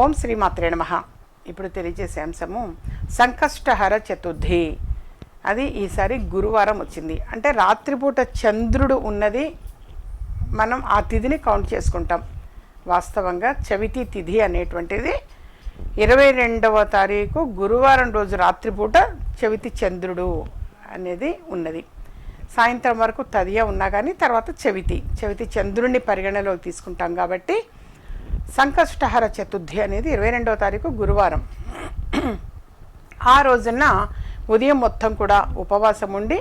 ఓం శ్రీమాత్రే నమ. ఇప్పుడు తెలియజేసే అంశము సంకష్టహర చతుర్థి. అది ఈసారి గురువారం వచ్చింది. అంటే రాత్రిపూట చంద్రుడు ఉన్నది మనం ఆ తిథిని కౌంట్ చేసుకుంటాం. వాస్తవంగా చవితి తిథి అనేటువంటిది ఇరవై రెండవ తారీఖు గురువారం రోజు రాత్రిపూట చవితి చంద్రుడు అనేది ఉన్నది. సాయంత్రం వరకు తదియ ఉన్నా కానీ తర్వాత చవితి. చవితి చంద్రుడిని పరిగణలోకి తీసుకుంటాం కాబట్టి సంకష్టహర చతుర్థి అనేది ఇరవై రెండవ తారీఖు గురువారం. ఆ రోజున ఉదయం మొత్తం కూడా ఉపవాసం ఉండి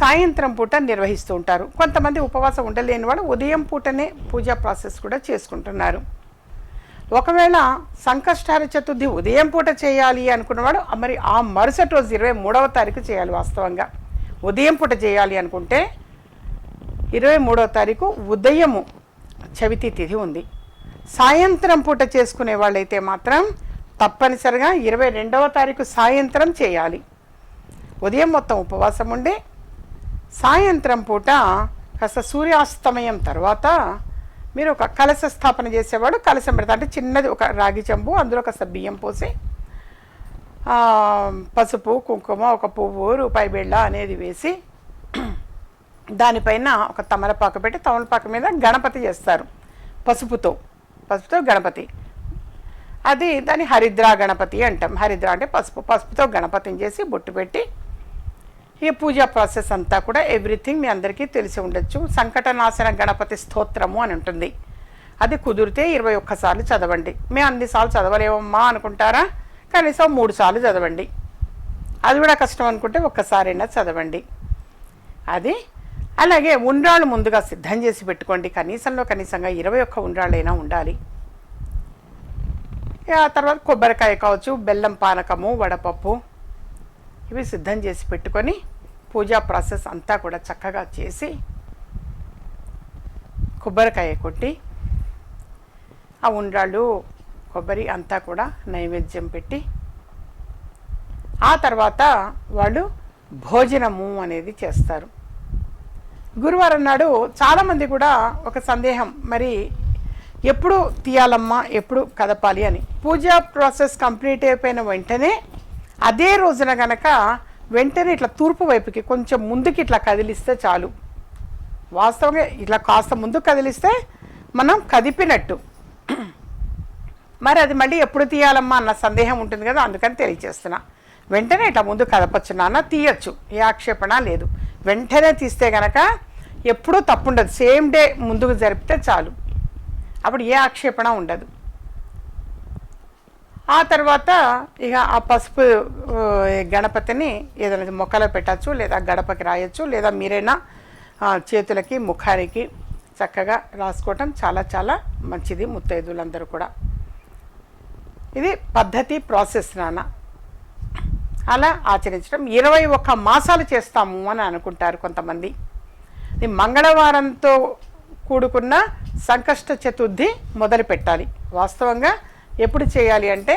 సాయంత్రం పూట నిర్వహిస్తూ ఉంటారు. కొంతమంది ఉపవాసం ఉండలేని వాళ్ళు ఉదయం పూటనే పూజా ప్రాసెస్ కూడా చేసుకుంటున్నారు. ఒకవేళ సంకష్టహర చతుర్థి ఉదయం పూట చేయాలి అనుకున్నవాడు మరి ఆ మరుసటి రోజు ఇరవై మూడవ తారీఖు చేయాలి వాస్తవంగా. ఉదయం పూట చేయాలి అనుకుంటే ఇరవై మూడవ తారీఖు ఉదయము చవితి తిథి ఉంది. సాయంత్రం పూట చేసుకునే వాళ్ళైతే మాత్రం తప్పనిసరిగా ఇరవై రెండవ తారీఖు సాయంత్రం చేయాలి. ఉదయం మొత్తం ఉపవాసం ఉండి సాయంత్రం పూట కాస్త సూర్యాస్తమయం తర్వాత మీరు ఒక కలశ స్థాపన చేసేవాడు కలశం పెడతా అంటే చిన్నది ఒక రాగి చెంబు అందులో కాస్త బియ్యం పోసి పసుపు కుంకుమ ఒక పువ్వు రూపాయి బిళ్ళ అనేది వేసి దానిపైన ఒక తమలపాకు పెట్టి తమలపాకు మీద గణపతి చేస్తారు పసుపుతో. పసుపుతో గణపతి. అది దాన్ని హరిద్రా గణపతి అంటాం. హరిద్ర అంటే పసుపు. పసుపుతో గణపతిని చేసి బొట్టు పెట్టి ఈ పూజా ప్రాసెస్ అంతా కూడా ఎవ్రీథింగ్ మీ అందరికీ తెలిసి ఉండొచ్చు. సంకటనాశన గణపతి స్తోత్రము అని ఉంటుంది. అది కుదిరితే ఇరవై ఒక్కసార్లు చదవండి. మేము అన్నిసార్లు చదవలేమమ్మా అనుకుంటారా? కనీసం మూడు సార్లు చదవండి. అది కూడా కష్టం అనుకుంటే ఒక్కసారైనా చదవండి. అది అలాగే ఉండ్రాళ్ళు ముందుగా సిద్ధం చేసి పెట్టుకోండి. కనీసంలో కనీసంగా ఇరవై ఒక్క ఉండ్రాళ్ళైనా ఉండాలి. ఆ తర్వాత కొబ్బరికాయ కావచ్చు బెల్లం పానకము వడపప్పు ఇవి సిద్ధం చేసి పెట్టుకొని పూజా ప్రాసెస్ అంతా కూడా చక్కగా చేసి కొబ్బరికాయ కొట్టి ఆ ఉండ్రాళ్ళు కొబ్బరి అంతా కూడా నైవేద్యం పెట్టి ఆ తర్వాత వాళ్ళు భోజనము అనేది చేస్తారు. గురువారం నాడు చాలామంది కూడా ఒక సందేహం. మరి ఎప్పుడు తీయాలమ్మా? ఎప్పుడు కదపాలి అని. పూజా ప్రాసెస్ కంప్లీట్ అయిపోయిన వెంటనే అదే రోజున గనక వెంటనే ఇట్లా తూర్పు వైపుకి కొంచెం ముందుకి ఇట్లా కదిలిస్తే చాలు. వాస్తవంగా ఇట్లా కాస్త ముందుకు కదిలిస్తే మనం కదిపినట్టు. మరి అది మళ్ళీ ఎప్పుడు తీయాలమ్మా అన్న సందేహం ఉంటుంది కదా అందుకని తెలియచేస్తున్నా వెంటనే ఇట్లా ముందు కదపచ్చు నాన్న తీయచ్చు. ఏ ఆక్షేపణ లేదు. వెంటనే తీస్తే కనుక ఎప్పుడూ తప్పుండదు. సేమ్ డే ముందుకు జరిపితే చాలు. అప్పుడు ఏ ఆక్షేపణ ఉండదు. ఆ తర్వాత ఇక ఆ పసుపు గణపతిని ఏదైనా మొక్కలో పెట్టచ్చు లేదా గడపకి రాయొచ్చు లేదా మీరైనా చేతులకి ముఖానికి చక్కగా రాసుకోవటం చాలా చాలా మంచిది ముత్తైదులందరూ కూడా. ఇది పద్ధతి ప్రాసెస్ నాన్న. అలా ఆచరించడం. ఇరవై ఒక్క మాసాలు చేస్తాము అని అనుకుంటారు కొంతమంది. ఇది మంగళవారంతో కూడుకున్న సంకష్ట చతుర్థి మొదలు పెట్టాలి. వాస్తవంగా ఎప్పుడు చేయాలి అంటే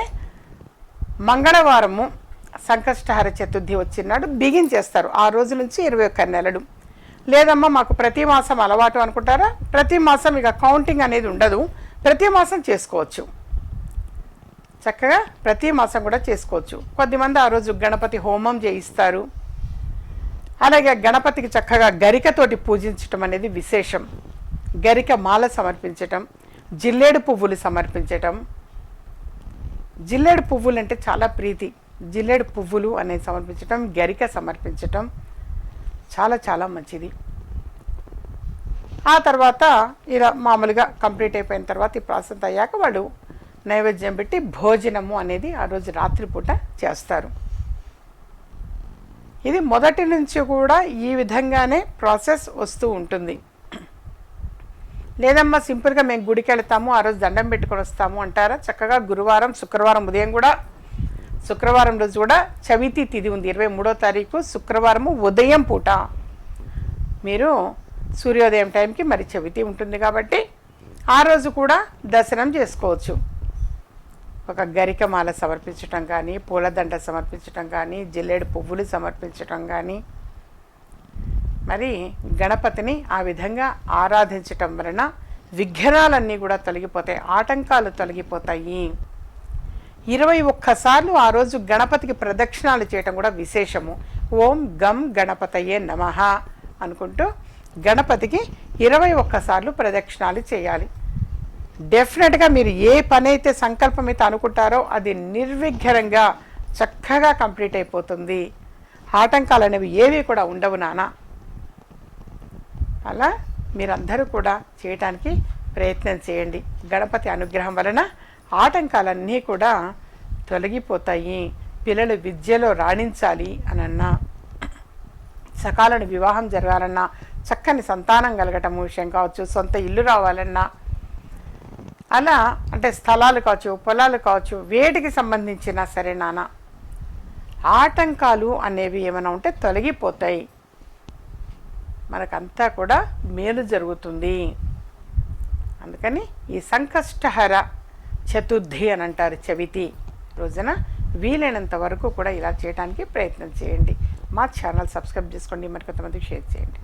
మంగళవారము సంకష్టహర చతుర్థి వచ్చినాడు బిగించేస్తారు ఆ రోజు నుంచి ఇరవై ఒక్క నెలలు. లేదమ్మా మాకు ప్రతి మాసం అలవాటు అనుకుంటారా? ప్రతి మాసం ఇక కౌంటింగ్ అనేది ఉండదు. ప్రతి మాసం చేసుకోవచ్చు. చక్కగా ప్రతి మాసం కూడా చేసుకోవచ్చు. కొద్దిమంది ఆ రోజు గణపతి హోమం చేయిస్తారు. అలాగే గణపతికి చక్కగా గరికతోటి పూజించటం అనేది విశేషం. గరిక మాల సమర్పించటం జిల్లేడు పువ్వులు సమర్పించటం. జిల్లేడు పువ్వులు అంటే చాలా ప్రీతి. జిల్లేడు పువ్వులు అనేది సమర్పించటం గరిక సమర్పించటం చాలా చాలా మంచిది. ఆ తర్వాత ఇలా మామూలుగా కంప్లీట్ అయిపోయిన తర్వాత ఈ ప్రాసెస్ అయ్యాక వాళ్ళు నైవేద్యం పెట్టి భోజనము అనేది ఆ రోజు రాత్రిపూట చేస్తారు. ఇది మొదటి నుంచి కూడా ఈ విధంగానే ప్రాసెస్ వస్తూ ఉంటుంది. లేదమ్మా సింపుల్గా మేము గుడికి వెళ్తాము ఆ రోజు దండం పెట్టుకొని వస్తాము అంటారా? చక్కగా గురువారం శుక్రవారం ఉదయం కూడా శుక్రవారం రోజు కూడా చవితి తిథి ఉంది. ఇరవై మూడో తారీఖు శుక్రవారము ఉదయం పూట. మీరు సూర్యోదయం టైంకి మరి చవితి ఉంటుంది కాబట్టి ఆ రోజు కూడా దర్శనం చేసుకోవచ్చు. ఒక గరికమాల సమర్పించటం కానీ పూలదండ సమర్పించటం కానీ జిల్లేడు పువ్వులు సమర్పించటం కానీ మరి గణపతిని ఆ విధంగా ఆరాధించటం వలన విఘ్నాలన్నీ కూడా తొలగిపోతాయి ఆటంకాలు తొలగిపోతాయి. ఇరవై ఒక్కసార్లు ఆ రోజు గణపతికి ప్రదక్షిణాలు చేయటం కూడా విశేషము. ఓం గం గణపతయే నమ అనుకుంటూ గణపతికి ఇరవై ఒక్కసార్లు ప్రదక్షిణాలు చేయాలి. డెఫినెట్గా మీరు ఏ పని అయితే సంకల్పం అయితే అనుకుంటారో అది నిర్విఘ్నంగా చక్కగా కంప్లీట్ అయిపోతుంది. ఆటంకాలు అనేవి ఏవి కూడా ఉండవు నాన్న అలా మీరందరూ కూడా చేయటానికి ప్రయత్నం చేయండి. గణపతి అనుగ్రహం వలన ఆటంకాలన్నీ కూడా తొలగిపోతాయి. పిల్లలు విద్యలో రాణించాలి అనన్నా సకాలను వివాహం జరగాలన్నా చక్కని సంతానం కలగటం విషయం కావచ్చు సొంత ఇల్లు రావాలన్నా అలా అంటే స్థలాలు కావచ్చు పొలాలు కావచ్చు వేటికి సంబంధించిన సరే నాన్న ఆటంకాలు అనేవి ఏమైనా ఉంటే తొలగిపోతాయి. మనకంతా కూడా మేలు జరుగుతుంది. అందుకని ఈ సంకష్టహర చతుర్థి అని అంటారు చవితి రోజున వీలైనంత వరకు కూడా ఇలా చేయడానికి ప్రయత్నం చేయండి. మా ఛానల్ సబ్స్క్రైబ్ చేసుకోండి మరికొంతమందికి షేర్ చేయండి.